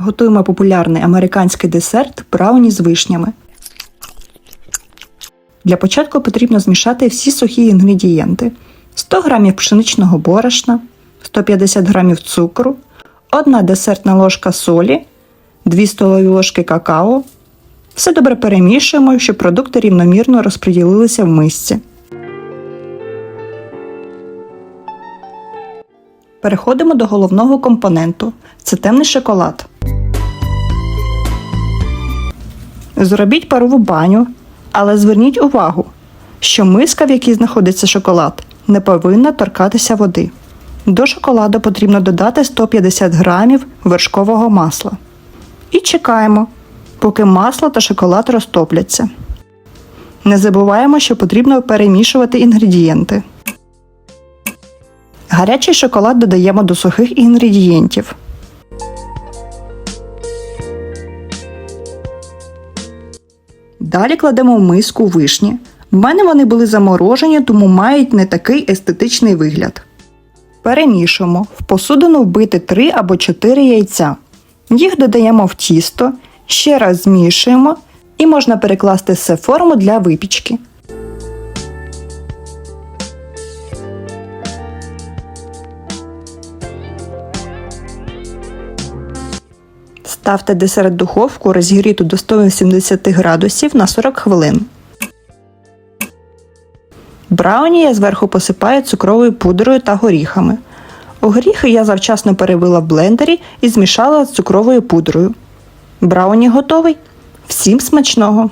Готуємо популярний американський десерт брауні з вишнями. Для початку потрібно змішати всі сухі інгредієнти: 100 г пшеничного борошна, 150 г цукру, 1 десертна ложка солі, 2 столові ложки какао. Все добре перемішуємо, щоб продукти рівномірно розподілилися в мисці. Переходимо до головного компоненту це темний шоколад. Зробіть парову баню, але зверніть увагу, що миска, в якій знаходиться шоколад, не повинна торкатися води. До шоколаду потрібно додати 150 грамів вершкового масла. І чекаємо, поки масло та шоколад розтопляться. Не забуваємо, що потрібно перемішувати інгредієнти. Гарячий шоколад додаємо до сухих інгредієнтів. Далі кладемо в миску вишні. В мене вони були заморожені, тому мають не такий естетичний вигляд. Перемішуємо. В посудину вбити 3 або 4 яйця. Їх додаємо в тісто, ще раз змішуємо і можна перекласти все форму для випічки. Ставте десерт духовку розігріту до 180 градусів на 40 хвилин. Брауні я зверху посипаю цукровою пудрою та горіхами. Огріхи я завчасно перебила в блендері і змішала з цукровою пудрою. Брауні готовий. Всім смачного!